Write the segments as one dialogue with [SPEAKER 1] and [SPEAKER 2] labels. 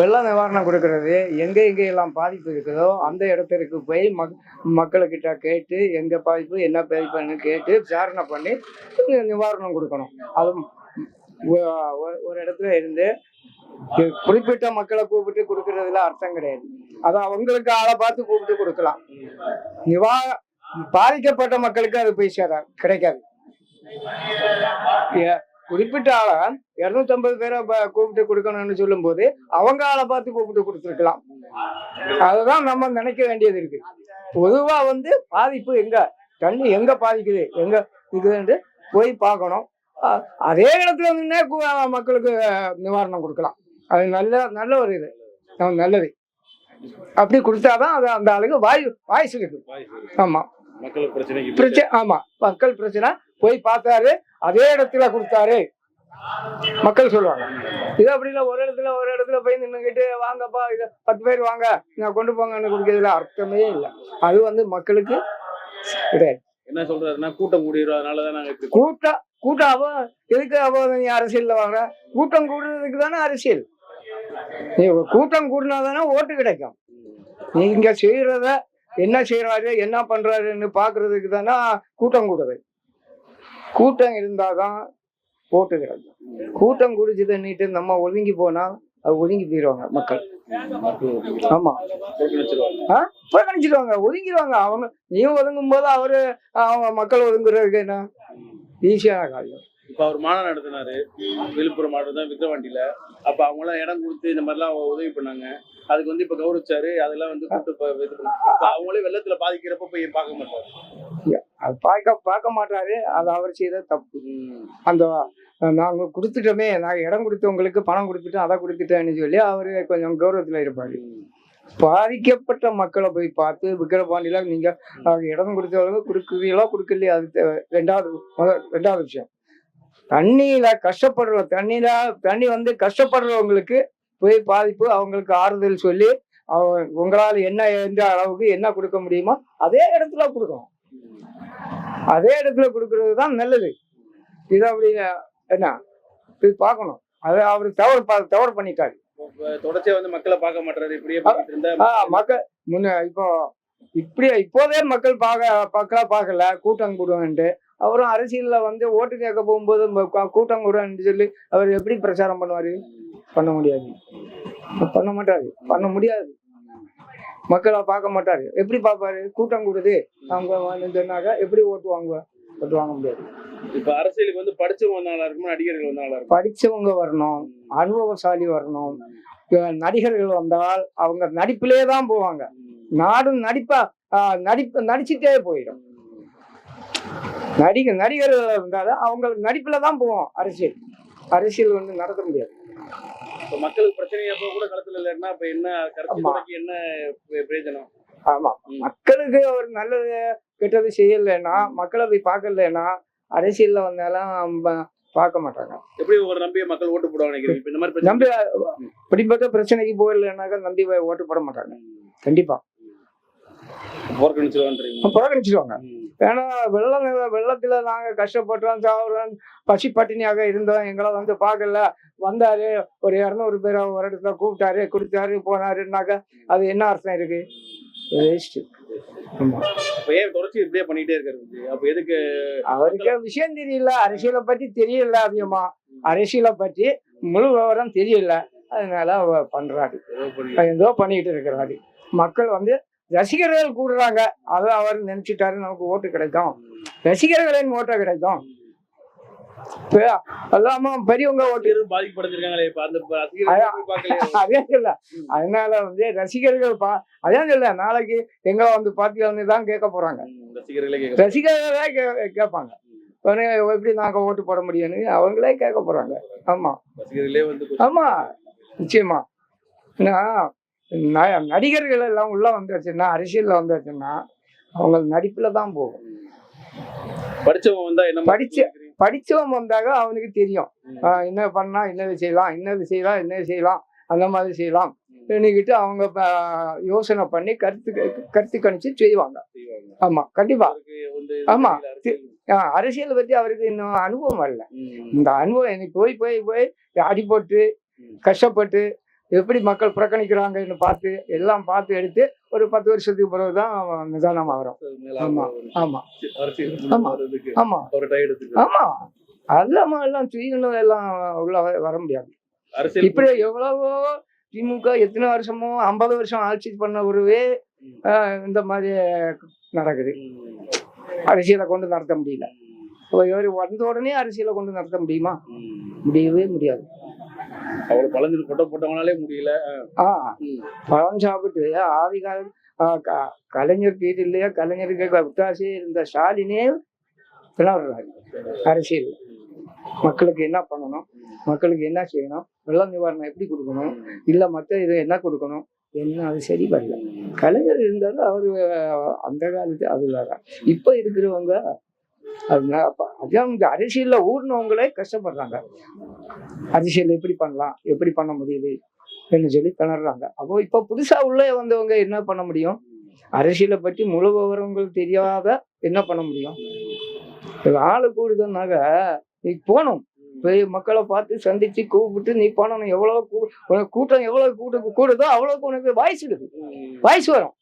[SPEAKER 1] வெள்ள நிவாரணம் கொடுக்கறது. எங்க எங்கெல்லாம் பாதிப்பு இருக்குதோ அந்த இடத்திற்கு போய் மக் மக்களுக்கிட்ட கேட்டு எங்க பாதிப்பு என்ன பாதிப்புன்னு கேட்டு விசாரணை பண்ணி நிவாரணம் கொடுக்கணும். அது ஒரு இடத்துல இருந்து குறிப்பிட்ட மக்களை கூப்பிட்டு கொடுக்கறதுல அர்த்தம் கிடையாது. அது அவங்களுக்கு ஆளை பார்த்து கூப்பிட்டு கொடுக்கலாம். நிவா பாதிக்கப்பட்ட மக்களுக்கு அது போய் சேரா கிடைக்காது. குறிப்பிட்ட ஆளை இருநூத்தம்பது பேரை ப- கூப்பிட்டு கொடுக்கணும்னு சொல்லும்போது அவங்க ஆளை பார்த்து கூப்பிட்டு கொடுத்துருக்கலாம். அதுதான் நம்ம நினைக்க வேண்டியது இருக்கு. பொதுவா வந்து பாதிப்பு எங்க? தண்ணி எங்க பாதிக்குது? எங்க இதுன்னு போய் பார்க்கணும். அதே இடத்துல நின்னே கு- மக்களுக்கு நிவாரணம் கொடுக்கலாம். அது நல்ல நல்ல ஒரு இது. நல்லது. அப்படி கொடுத்தாதான் அது அந்த ஆளுக்கு வாய் வாய்ஸ் இருக்கு ஆமா.
[SPEAKER 2] பிரச்சனைக்கு
[SPEAKER 1] பிரச்சனை ஆமா. மக்கள் பிரச்சனை போய் பார்த்தாரு. அதே இடத்துல கொடுத்தாரு. மக்கள் சொல்லுவாங்க. இது அப்படி இல்லை ஒரு இடத்துல ஒரு இடத்துல போய் நின்னுக்கிட்டு வாங்கப்பா இது பத்து பேர் வாங்க நான் கொண்டு போங்கன்னு கொடுக்கறதுல அர்த்தமே இல்லை. அது வந்து மக்களுக்கு கிடையாது.
[SPEAKER 2] என்ன சொல்றாருன்னா கூட்டம் நாங்க இப்படி
[SPEAKER 1] கூட்டம் கூட்டம் அவ எதுக்கு அவ நீ அரசியல்ல வாங்க கூட்டம் கூடுறதுக்கு தானே அரசியல். நீ கூட்டம் கூடினா தானே ஓட்டு கிடைக்கும். நீங்க செய்யறத என்ன செய்யறாரு என்ன பண்றாருன்னு பாக்குறதுக்கு தானே கூட்டம் கூடுது கூட்டம் இருந்தாதான் போட்டுக்கிறாங்க. கூட்டம் குடிச்சு தண்ணிட்டு நம்ம ஒதுங்கி போனா அது ஒதுங்கி போயிடுவாங்க மக்கள். ஆமா.
[SPEAKER 2] புறக்கணிச்சிருவாங்க
[SPEAKER 1] ஒதுங்கிடுவாங்க அவங்க நீயும் ஒதுங்கும் போது அவரு அவங்க மக்கள் ஒதுங்குறதுக்கு என்ன? ஈஸியான காரியம்.
[SPEAKER 2] இப்ப அவர் மாநாடு நடத்தினாரு விழுப்புரம் மாவட்டம் தான் விக்கிரவாண்டியில அப்ப அவங்க எல்லாம் இடம் கொடுத்து இந்த மாதிரி எல்லாம் உதவி பண்ணாங்க. அதுக்கு வந்து இப்ப கௌரவிச்சாரு அதெல்லாம் வந்து கூட்டு அவங்களே வெள்ளத்துல பாதிக்கிறப்ப போய் பார்க்க மாட்டாரு.
[SPEAKER 1] அது பார்க்க பார்க்க மாட்டாரு. அது அவர் செய்த தப்பு. அந்த நாங்க கொடுத்துட்டோமே. நான் இடம் கொடுத்தவங்களுக்கு பணம் கொடுத்துட்டோம் அதை கொடுத்துட்டேன்னு சொல்லி அவரு கொஞ்சம் கௌரவத்துல இருப்பாரு. பாதிக்கப்பட்ட மக்களை போய் பார்த்து விக்கிரபாண்டியில நீங்க அஹ், இடம் கொடுத்தவங்க கொடுக்குறீங்களோ கொடுக்கலையா? அது ரெண்டாவது ரெண்டாவது விஷயம். தண்ணியில கஷ்டப்படுற தண்ணியில தண்ணி வந்து கஷ்டப்படுறவங்களுக்கு போய் பாதிப்பு அவங்களுக்கு ஆறுதல் சொல்லி அவங்க உங்களால் என்ன எந்த அளவுக்கு என்ன கொடுக்க முடியுமோ அதே இடத்துல கொடுக்கணும். அதே இடத்துல கொடுக்கறது தான் நல்லது. இது அப்படி என்ன? இது பார்க்கணும். அது அவர் தவறு தவறு பண்ணிட்டாரு.
[SPEAKER 2] தொடர்ச்சியா வந்து மக்களை பார்க்க மாட்டாரு இப்படியே
[SPEAKER 1] மக்கள் முன்ன இப்போ இப்படி இப்போதே மக்கள் பார்க்க மக்களா பார்க்கல கூட்டம் கூடுவான்ட்டு அவரும் அரசியல்ல வந்து ஓட்டு கேட்க போகும்போது கூட்டம் கூடுவான்னு சொல்லி அவர் எப்படி பிரச்சாரம் பண்ணுவாரு? பண்ண முடியாது. பண்ண மாட்டாரு. பண்ண முடியாது. மக்களை பார்க்க மாட்டாரு. எப்படி பார்ப்பாரு? கூட்டம் கூடுது. அவங்க சொன்னாக்க எப்படி ஓட்டு வாங்குவா? ஓட்டு வாங்க முடியாது.
[SPEAKER 2] இப்ப அரசியலுக்கு வந்து படிச்சவங்க நல்லா இருக்குமா நடிகர்கள் வந்தா நல்லா
[SPEAKER 1] படிச்சவங்க வரணும் அனுபவசாலி வரணும். நடிகர்கள் வந்தால் அவங்க நடிப்பிலே தான் போவாங்க. நாடும் நடிப்பா நடிப்பு நடிச்சுட்டே போயிடும். நடிகர் நடிகர்கள் இருந்தாலும் அவங்க நடிப்புல தான் போவோம் அரசியல். அரசியல் வந்து நடத்த முடியாது.
[SPEAKER 2] இப்ப மக்களுக்கு பிரச்சனையப்போ கூட களத்துல இல்லைன்னா இப்ப என்ன கருத்து என்ன பிரே- பிரயோஜனம்?
[SPEAKER 1] ஆமா. மக்களுக்கு ஒரு நல்லது கெட்டது செய்யலைன்னா மக்களை போய் பார்க்கலன்னா அரசியல்ல வந்தாலும் பார்க்க மாட்டாங்க.
[SPEAKER 2] எப்படி ஒரு நம்பிய மக்கள் ஓட்டு போடுவாங்க நினைக்கிறீங்க? இப்ப இந்த மாதிரி பிரச்சனை
[SPEAKER 1] நம்பி இப்படிப்பட்ட பிரச்சனைக்கு போயிடலைன்னாக்கா நம்பி ஓட்டு போட மாட்டாங்க. கண்டிப்பா.
[SPEAKER 2] ம்.
[SPEAKER 1] ஏன்னா வெள்ளம் வெள்ளத்துல நாங்க கஷ்டப்பட்டோம் சாவுறோம். பசி பட்டினியாக இருந்தோம். எங்களை வந்து பார்க்கல. வந்தாரு. ஒரு இரநூறு பேரை ஒரு இடத்துல கூப்பிட்டாரு கொடுத்தாரு போனாருன்னாக்க அது என்ன அர்த்தம் இருக்கு? வேஸ்ட் அவருக்கு விஷயம் தெரியல. அரசியலை பத்தி தெரியல அதிகமா. அரசியலை பத்தி முழு விவரம் தெரியல. அதனால பண்றாரு.
[SPEAKER 2] ஏதோ பண்ணி-
[SPEAKER 1] ஏதோ பண்ணிட்டு இருக்கிறாரு. மக்கள் வந்து ரசிகர்கள் கூடுறாங்க. அதை அவர் நினைச்சிட்டாரு நமக்கு ஓட்டு கிடைக்கும். ரசிகர்களின் ஓட்டு கிடைக்கும். எல்லாம பெரியவங்க ஓட்டு. அதே இல்ல அதனால வந்து ரசிகர்கள் பா அதே இல்ல நாளைக்கு எங்க வந்து பாத்தீங்கன்னு தான் கேட்க போறாங்க.
[SPEAKER 2] ரசிகர்களே
[SPEAKER 1] கேட்பாங்க. எப்படி நாங்க ஓட்டு போட முடியும்னு அவங்களே கேட்க போறாங்க. ஆமா. ஆமா. நிச்சயமா. ஏன்னா, ந- நடிகர்கள் எல்லாம் உள்ள வந்தாச்சுன்னா அரசியல்ல வந்தாச்சுன்னா அவங்க நடிப்புல தான் போகும்
[SPEAKER 2] படிச்சவங்க வந்தா என்ன
[SPEAKER 1] படிச்ச- படிச்சவன் வந்தாக அவனுக்கு தெரியும் என்ன பண்ணா என்னது செய்யலாம் என்னது செய்யலாம் என்ன செய்யலாம் அந்த மாதிரி செய்யலாம் எண்ணிக்கிட்டு அவங்க யோசனை பண்ணி கருத்து கருத்து கணிச்சு செய்வாங்க. ஆமா கண்டிப்பா ஆமா.
[SPEAKER 2] அரசியல்.
[SPEAKER 1] பத்தி அவருக்கு இன்னும் அனுபவம் வரல. இந்த அனுபவம் எனக்கு போய் போய் போய் அடி போட்டு
[SPEAKER 2] ம்.
[SPEAKER 1] கஷ்டப்பட்டு எப்படி மக்கள் புறக்கணிக்கிறாங்கன்னு பார்த்து எல்லாம் பார்த்து எடுத்து ஒரு பத்து வருஷத்துக்கு பிறகுதான் நிதானம் ஆகிறோம். ஆமா. ஆமா.
[SPEAKER 2] அரசியல்
[SPEAKER 1] ஆமா.
[SPEAKER 2] வர்றதுக்கு
[SPEAKER 1] ஆமா.
[SPEAKER 2] ஒரு டை எடுத்துக்கு
[SPEAKER 1] ஆமா. அல்லாம எல்லாம் தீயணும் எல்லாம் உள்ள வர முடியாது. இப்படி எவ்வளவோ திமுக எத்தனை வருஷமோ ஐம்பது வருஷம் ஆட்சி பண்ண ஒருவே இந்த மாதிரி நடக்குது. அரசியலை கொண்டு நடத்த முடியல. இவர் வந்த உடனே அரசியலை கொண்டு நடத்த முடியுமா. முடியவே முடியாது.
[SPEAKER 2] அவ்வளவு பழஞ்சு கொட்டை போட்டவங்களாலே முடியல.
[SPEAKER 1] ஆ. பழம் சாப்பிட்டு ஆதி காலம் க- கலைஞர் கீது இல்லையா கலைஞருக்கு விட்டாசே இருந்த ஸ்டாலினே பிளவுறாரு அரசியல். மக்களுக்கு என்ன பண்ணணும்? மக்களுக்கு என்ன செய்யணும்? வெள்ள நிவாரணம் எப்படி கொடுக்கணும்? இல்ல மற்ற இது என்ன கொடுக்கணும்? என்ன அது சரி வரல கலைஞர் இருந்தாலும் அவரு அந்த காலத்து அது இப்போ இப்ப இருக்கிறவங்க அதான் இந்த அரசியல்ல ஊர்னவங்களே கஷ்டப்படுறாங்க. அரசியல் எப்படி பண்ணலாம் எப்படி பண்ண முடியுது என்று சொல்லி திணறாங்க. அப்போ இப்ப புதுசா உள்ளே வந்தவங்க என்ன பண்ண முடியும்? அரசியலை பற்றி முழு விவரங்கள் தெரியாத என்ன பண்ண முடியும்? ஆளு கூடுதல்னாக்க நீ போகணும். போய் மக்களை பார்த்து சந்திச்சு கூப்பிட்டு நீ பண்ணணும் எவ்வளவு கூ- கூட்டம் எவ்வளவு கூட்ட கூடுதோ அவ்வளவுக்கு உனக்கு வாய்ஸ் இருக்குது வாய்ஸ் வரும்.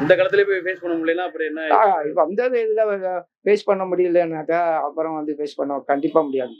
[SPEAKER 2] இந்த காலத்துல போய் ஃபேஸ் பண்ண முடியலன்னா அப்புறம் என்ன?
[SPEAKER 1] இப்ப அந்த இதுல ஃபேஸ் பண்ண முடியலன்னாக்கா அப்புறம் வந்து ஃபேஸ் பண்ண கண்டிப்பா முடியாது.